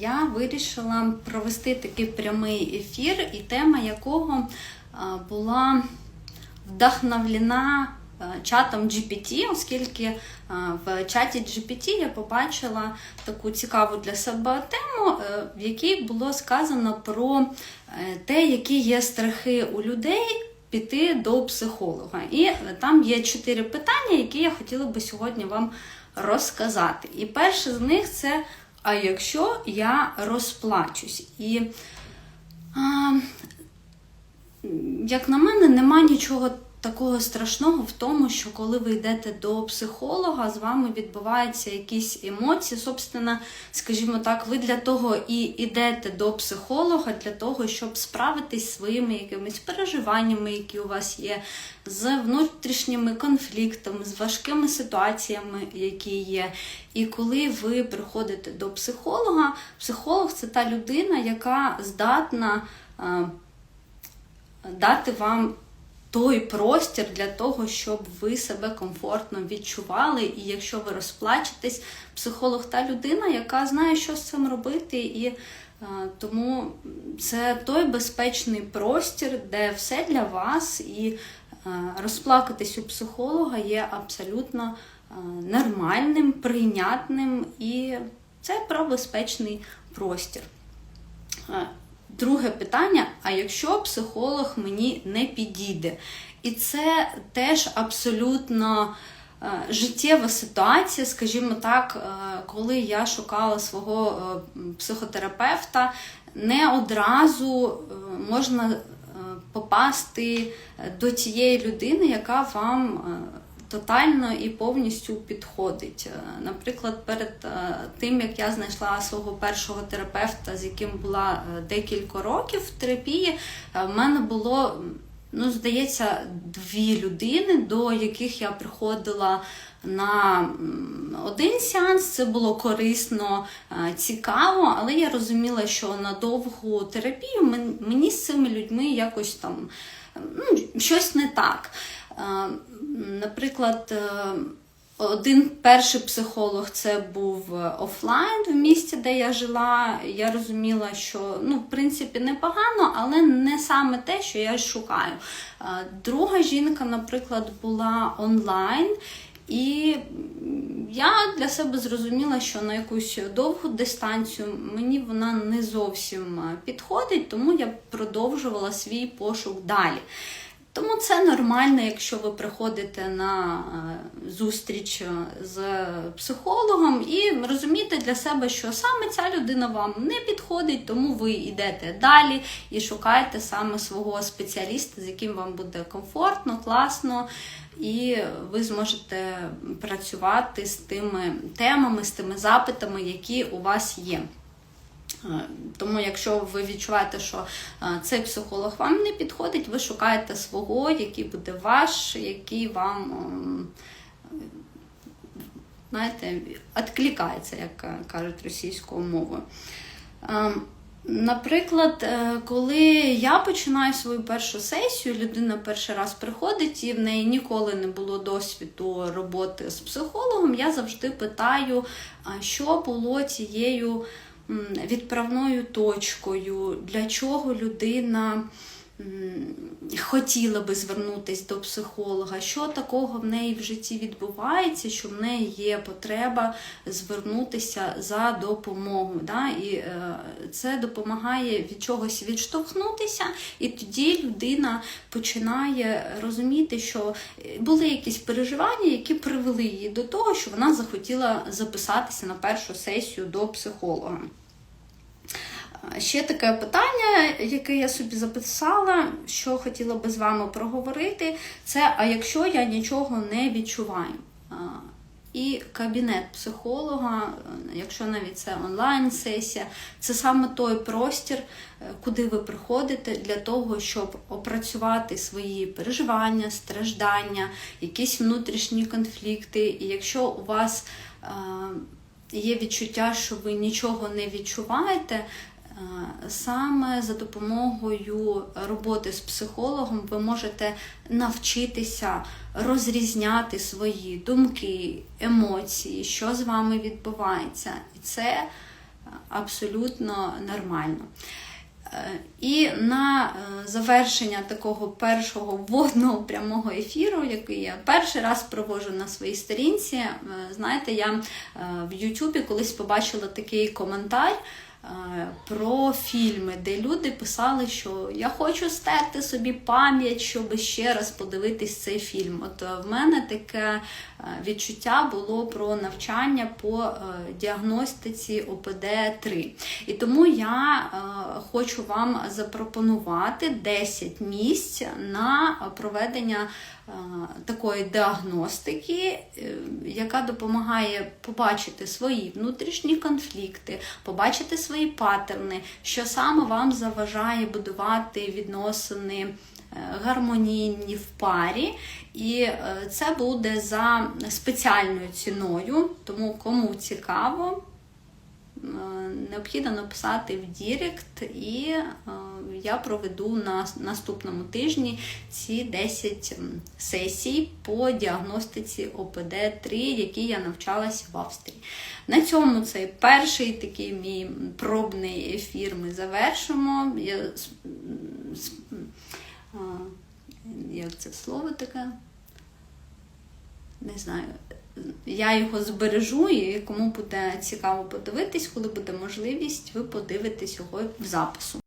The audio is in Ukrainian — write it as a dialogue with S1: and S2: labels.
S1: я вирішила провести такий прямий ефір, і тема якого е, була вдохновлена е, чатом GPT, оскільки е, в чаті GPT я побачила таку цікаву для себе тему, в якій було сказано про те, які є страхи у людей. Піти до психолога. І там є чотири питання, які я хотіла би сьогодні вам розказати. І перше з них це: а якщо я розплачусь? І а, як на мене, нема нічого такого страшного в тому, що коли ви йдете до психолога, з вами відбуваються якісь емоції. Собственно, скажімо так, ви для того і йдете до психолога, для того, щоб справитись зі своїми якимись переживаннями, які у вас є, з внутрішніми конфліктами, з важкими ситуаціями, які є. І коли ви приходите до психолога, психолог це та людина, яка здатна. е, дати вам той простір для того, щоб ви себе комфортно відчували. І якщо ви розплачетесь, психолог та людина, яка знає, що з цим робити, і е, тому це той безпечний простір, де все для вас, і е, розплакатись у психолога є абсолютно е, нормальним, прийнятним, і це про безпечний простір. Друге питання: а якщо психолог мені не підійде? І це теж абсолютно е, життєва ситуація, скажімо так, е, коли я шукала свого е, психотерапевта, не одразу можна попасти до тієї людини, яка вам тотально і повністю підходить. Е, Наприклад, перед е, тим як я знайшла свого першого терапевта, з яким була е, декілька років в терапії, в мене було. Ну, здається, дві людини, до яких я приходила на один сеанс. Це було корисно, цікаво, але я розуміла, що на довгу терапію мені з цими людьми якось там ну, щось не так. Е, Наприклад, е, один перший психолог це був е, офлайн в місті, де я жила. Я розуміла, що ну, в принципі непогано, але не саме те, що я шукаю. Друга жінка, наприклад, була онлайн. І я для себе зрозуміла, що на якусь довгу дистанцію мені вона не зовсім підходить, тому я продовжувала свій пошук далі. Тому це нормально, якщо ви приходите на е, зустріч е, з психологом і розумієте для себе, що саме ця людина вам не підходить, тому ви йдете далі і шукаєте саме свого спеціаліста, з яким вам буде комфортно, класно, і ви зможете працювати з тими темами, з тими запитами, які у вас є. Е, Тому, якщо ви відчуваєте, що е, цей психолог вам не підходить, ви шукаєте свого, який буде ваш, який вам, ем, знаєте, відкликається, як е, кажуть російською мовою. Наприклад, коли я починаю свою першу сесію, людина перший раз приходить і в неї ніколи не було досвіду роботи з психологом, я завжди питаю, що було цією відправною точкою, для чого людина хотіла би звернутися до психолога, що такого в неї в житті відбувається, що в неї є потреба звернутися за допомогою. Да? І е, це допомагає від чогось відштовхнутися, і тоді людина починає розуміти, що були якісь переживання, які привели її до того, що вона захотіла записатися на першу сесію до психолога. Ще таке питання, яке я собі записала, що хотіла би з вами проговорити, це а якщо я нічого не відчуваю. І кабінет психолога, якщо навіть це онлайн-сесія, це саме той простір, е, куди ви приходите для того, щоб опрацювати свої переживання, страждання, якісь внутрішні конфлікти. І якщо у вас е, є відчуття, що ви нічого не відчуваєте, е, саме за допомогою роботи з психологом ви можете навчитися розрізняти свої думки, емоції, що з вами відбувається. І це е, абсолютно нормально. Е, І на е, завершення такого першого вводного прямого ефіру, який я перший раз проводжу на своїй сторінці, знаєте, я в Ютубі колись побачила такий коментар. Е, Про фільми, де люди писали, що я хочу стерти собі пам'ять, щоб ще раз подивитись цей фільм. От е, в мене таке е, відчуття було про навчання по діагностиці ОПД-3. І тому я хочу вам запропонувати 10 місць на проведення такої діагностики, яка допомагає побачити свої внутрішні конфлікти, побачити свої паттерни, що саме вам заважає будувати відносини е, гармонійні в парі. І е, це буде за спеціальною ціною, тому кому цікаво. е, Необхідно написати в Дірект, і я проведу на наступному тижні ці 10 сесій по діагностиці ОПД-3, які я навчалася в Австрії. На цьому цей перший такий мій пробний ефір ми завершимо. Я, як це слово таке? Не знаю. Я його збережу, і кому буде цікаво подивитись, коли буде можливість, ви подивитесь його в запису.